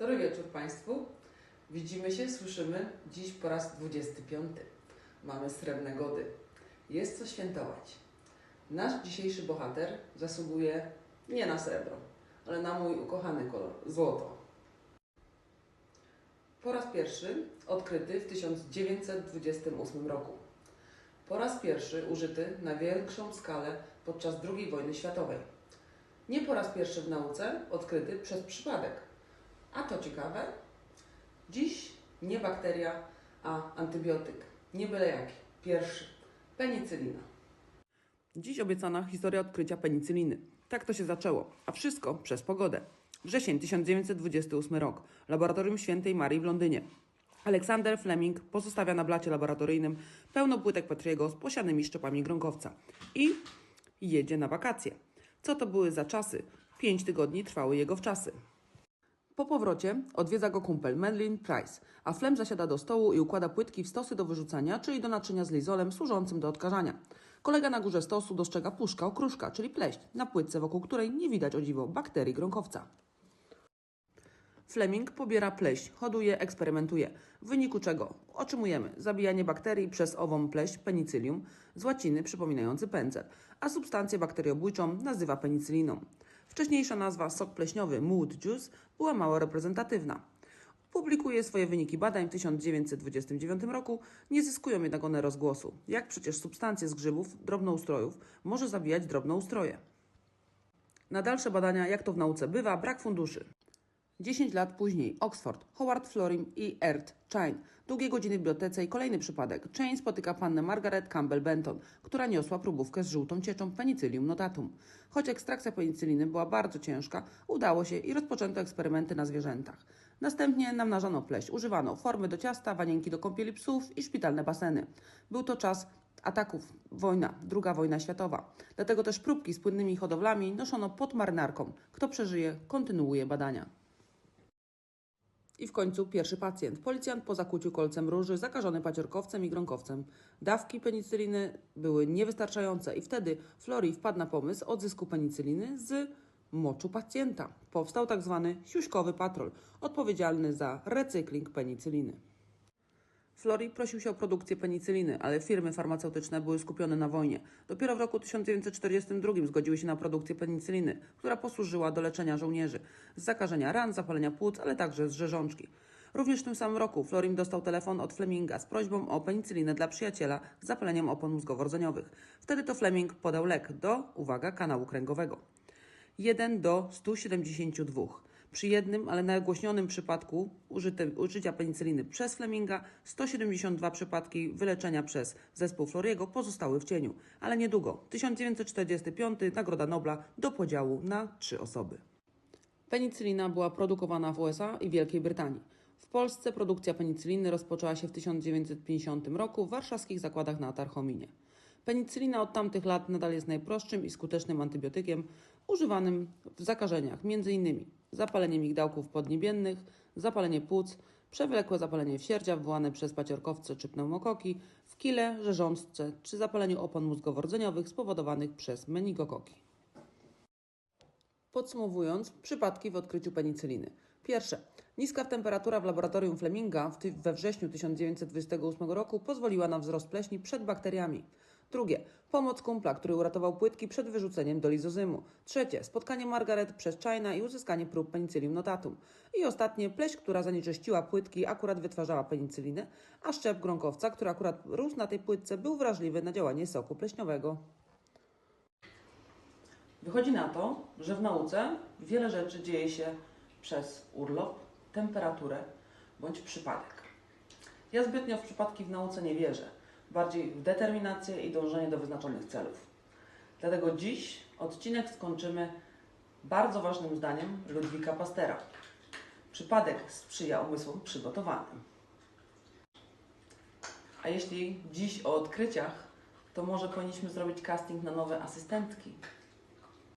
Dobry wieczór Państwu. Widzimy się, słyszymy dziś po raz 25. Mamy srebrne gody. Jest co świętować. Nasz dzisiejszy bohater zasługuje nie na srebro, ale na mój ukochany kolor złoto. Po raz pierwszy odkryty w 1928 roku. Po raz pierwszy użyty na większą skalę podczas II wojny światowej. Nie po raz pierwszy w nauce odkryty przez przypadek. A to ciekawe, dziś nie bakteria, a antybiotyk. Nie byle jaki. Pierwszy. Penicylina. Dziś obiecana historia odkrycia penicyliny. Tak to się zaczęło, a wszystko przez pogodę. Wrzesień 1928 rok. Laboratorium Świętej Marii w Londynie. Aleksander Fleming pozostawia na blacie laboratoryjnym pełno płytek Petriego z posianymi szczepami gronkowca i jedzie na wakacje. Co to były za czasy? Pięć tygodni trwały jego wczasy. Po powrocie odwiedza go kumpel Medlin Price, a Flem zasiada do stołu i układa płytki w stosy do wyrzucania, czyli do naczynia z lizolem służącym do odkażania. Kolega na górze stosu dostrzega puszka okruszka, czyli pleśń, na płytce, wokół której nie widać o dziwo bakterii gronkowca. Fleming pobiera pleśń, hoduje, eksperymentuje, w wyniku czego otrzymujemy zabijanie bakterii przez ową pleśń penicylium z łaciny przypominający pędzel, a substancję bakteriobójczą nazywa penicyliną. Wcześniejsza nazwa sok pleśniowy mood juice była mało reprezentatywna. Publikuje swoje wyniki badań w 1929 roku, nie zyskują jednak one rozgłosu. Jak przecież substancje z grzybów, drobnoustrojów może zabijać drobnoustroje. Na dalsze badania, jak to w nauce bywa, brak funduszy. 10 lat później Oxford, Howard Florim i Ert Chain. Długie godziny w bibliotece i kolejny przypadek. Chain spotyka pannę Margaret Campbell-Benton, która niosła próbówkę z żółtą cieczą penicillium notatum. Choć ekstrakcja penicyliny była bardzo ciężka, udało się i rozpoczęto eksperymenty na zwierzętach. Następnie namnażano pleść, używano formy do ciasta, wanienki do kąpieli psów i szpitalne baseny. Był to czas ataków, wojna, druga wojna światowa. Dlatego też próbki z płynnymi hodowlami noszono pod marynarką. Kto przeżyje, kontynuuje badania. I w końcu pierwszy pacjent. Policjant po zakłuciu kolcem róży, zakażony paciorkowcem i gronkowcem. Dawki penicyliny były niewystarczające i wtedy Flori wpadł na pomysł odzysku penicyliny z moczu pacjenta. Powstał tak zwany siuśkowy patrol, odpowiedzialny za recykling penicyliny. Flori prosił się o produkcję penicyliny, ale firmy farmaceutyczne były skupione na wojnie. Dopiero w roku 1942 zgodziły się na produkcję penicyliny, która posłużyła do leczenia żołnierzy z zakażenia ran, zapalenia płuc, ale także z rzeżączki. Również w tym samym roku Florim dostał telefon od Fleminga z prośbą o penicylinę dla przyjaciela z zapaleniem opon mózgowo-rdzeniowych. Wtedy to Fleming podał lek do, uwaga, kanału kręgowego. 1 do 172. Przy jednym, ale nagłośnionym przypadku użyte, użycia penicyliny przez Fleminga 172 przypadki wyleczenia przez zespół Floriego pozostały w cieniu, ale niedługo. 1945 Nagroda Nobla do podziału na trzy osoby. Penicylina była produkowana w USA i Wielkiej Brytanii. W Polsce produkcja penicyliny rozpoczęła się w 1950 roku w warszawskich zakładach na Tarchominie. Penicylina od tamtych lat nadal jest najprostszym i skutecznym antybiotykiem używanym w zakażeniach, m.in. zapalenie migdałków podniebiennych, zapalenie płuc, przewlekłe zapalenie wsierdzia wywołane przez paciorkowce czy pneumokoki, w kile, rzeżączce czy zapaleniu opon mózgowo-rdzeniowych spowodowanych przez meningokoki. Podsumowując, przypadki w odkryciu penicyliny. Pierwsze. Niska temperatura w laboratorium Fleminga we wrześniu 1928 roku pozwoliła na wzrost pleśni przed bakteriami. Drugie. Pomoc kumpla, który uratował płytki przed wyrzuceniem do lizozymu. Trzecie. Spotkanie Margaret przez China i uzyskanie prób penicillium notatum. I ostatnie. Pleść, która zanieczyściła płytki, akurat wytwarzała penicylinę, a szczep gronkowca, który akurat rósł na tej płytce, był wrażliwy na działanie soku pleśniowego. Wychodzi na to, że w nauce wiele rzeczy dzieje się przez urlop, temperaturę bądź przypadek. Ja zbytnio w przypadki w nauce nie wierzę, bardziej w determinację i dążenie do wyznaczonych celów. Dlatego dziś odcinek skończymy bardzo ważnym zdaniem Ludwika Pastera. Przypadek sprzyja umysłom przygotowanym. A jeśli dziś o odkryciach, to może powinniśmy zrobić casting na nowe asystentki.